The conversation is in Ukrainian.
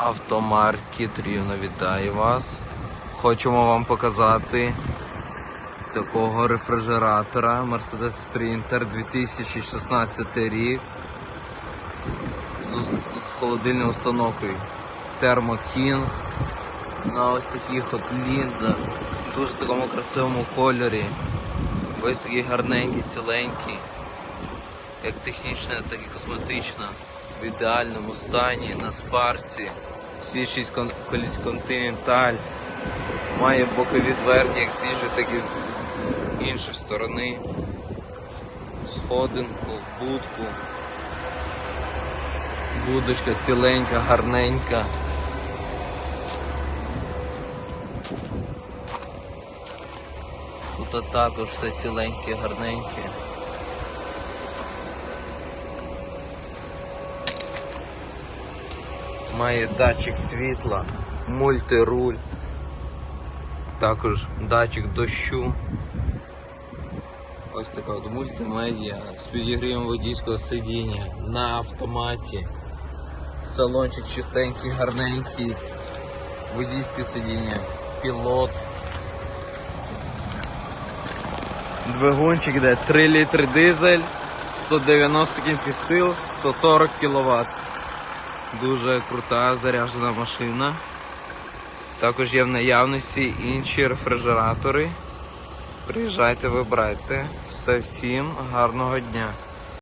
Автомаркет Рівно вітає вас. Хочемо вам показати такого рефрижератора Mercedes Sprinter 2016 рік з, з холодильною установкою Thermo King на ось таких от лінзах, в дуже такому красивому кольорі. Ось такий гарненький, ціленький, як технічно, так і косметично, в ідеальному стані, на спарці, всі шість кон- коліс має бокові дверки, як з'їжджі, так і з з іншої сторони, сходинку, будку. Будочка ціленька, гарненька. Тут також все ціленьке, гарненьке. Має датчик світла, мультируль, також датчик дощу. Ось така от мультимедіа з підігрівом водійського сидіння на автоматі. Салончик чистенький, гарненький, водійське сидіння, пілот. Двигунчик йде 3 літри дизель, 190 кінських сил, 140 кВт. Дуже крута заряджена машина. Також є в наявності інші рефрижератори. Приїжджайте, вибирайте. Все всім гарного дня.